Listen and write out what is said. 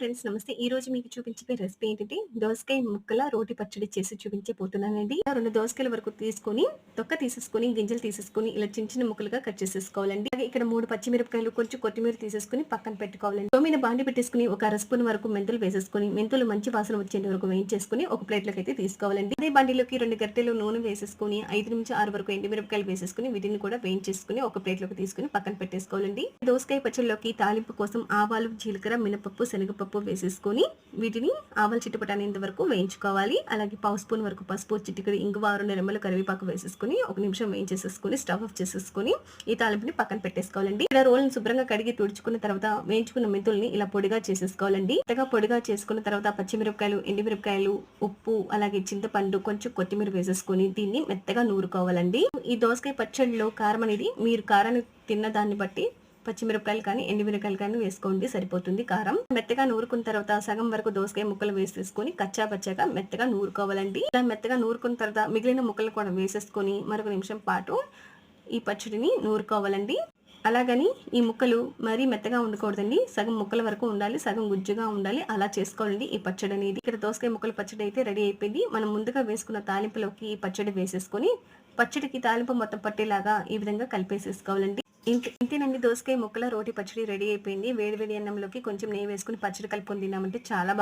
Friends నమస్తే. ఈ రోజు మీకు చూపించే రెసిపీ ఏంటంటే దోసకాయ ముక్కల రోటి పచ్చడి చేసి చూపించబోతున్నానండి రెండు దోసకాయల వరకు తీసుకొని తొక్క తీసేసుకొని గింజలు తీసేసుకొని ఇలా చిన్న చిన్న ముక్కలుగా కట్ చేసేసుకోవాలండి. అలాగే ఇక్కడ మూడు పచ్చిమిరపకాయలు కొంచెం కొత్తిమీర తీసేసుకొని పక్కన పెట్టుకోవాలండి. తొమ్మిది బాండి పెట్టేసుకుని ఒక అర స్పూన్ వరకు మెంతులు వేసేసుకొని మెంతులు మంచి వాసన వచ్చే వరకు వేయించేసుకుని ఒక ప్లేట్లోకి అయితే తీసుకోవాలండి. అదే బండిలోకి రెండు గరిటెలు నూనె వేసేసుకుని ఐదు నుంచి ఆరు వరకు ఎండుమిరపకాయలు వేసేసుకుని వీటిని కూడా వేయించేసుకుని ఒక ప్లేట్లోకి తీసుకుని పక్కన పెట్టేసుకోవాలండి. దోసకాయ పచ్చడిలోకి తాలింపు కోసం ఆవాలు జీలకర్ర మినపప్పు శనగపప్పు వేసేసుకొని వీటిని ఆవల చిట్టుపటానేంత వరకు వేయించుకోవాలి. అలాగే పావు స్పూన్ వరకు పసుపు చిటికడి ఇంగువ ఆరు నెరమలు కరివేపాకు వేసేసుకొని ఒక నిమిషం వేయించేసేసుకొని స్టవ్ ఆఫ్ చేసేసుకొని ఈ తాలింపుని పక్కన పెట్టేసుకోవాలండి. ఇలా రోల్ని శుభ్రంగా కడిగి తుడుచుకున్న తర్వాత వేయించుకున్న మెంతుల్ని ఇలా పొడిగా చేసేసుకోవాలండి. ఇంతగా పొడిగా చేసుకున్న తర్వాత పచ్చిమిరపకాయలు ఎండిమిరపకాయలు ఉప్పు అలాగే చింతపండు కొంచెం కొత్తిమీర వేసేసుకొని దీన్ని మెత్తగా నూరుకోవాలండి. ఈ దోసకాయ పచ్చడిలో కారం అనేది మీరు కారాన్ని తిన్న దాన్ని బట్టి పచ్చిమిరపకాయలు కానీ ఎండిమిరకాయలు కానీ వేసుకోండి సరిపోతుంది కారం. మెత్తగా నూరుకున్న తర్వాత సగం వరకు దోసకాయ ముక్కలు వేసేసుకొని కచ్చా పచ్చగా మెత్తగా నూరుకోవాలండి. ఇలా మెత్తగా నూరుకున్న తర్వాత మిగిలిన ముక్కలు కూడా వేసేసుకొని మరొక నిమిషం పాటు ఈ పచ్చడిని నూరుకోవాలండి. అలాగని ఈ ముక్కలు మరీ మెత్తగా ఉండకూడదండి. సగం ముక్కల వరకు ఉండాలి సగం గుజ్జుగా ఉండాలి. అలా చేసుకోవాలండి ఈ పచ్చడి అనేది. ఇక్కడ దోసకాయ ముక్కల పచ్చడి అయితే రెడీ అయిపోయింది. మనం ముందుగా వేసుకున్న తాలింపులోకి ఈ పచ్చడి వేసేసుకొని పచ్చడికి తాలింపు మొత్తం పట్టేలాగా ఈ విధంగా కలిపేసేసుకోవాలండి. ఇంతేనండి దోసకాయ ముక్కల రోటి పచ్చడి రెడీ అయిపోయింది. వేడి వేడి అన్నంలోకి కొంచెం నెయ్యి వేసుకుని పచ్చడి కలుపుకొని తిన్నామంటే చాలా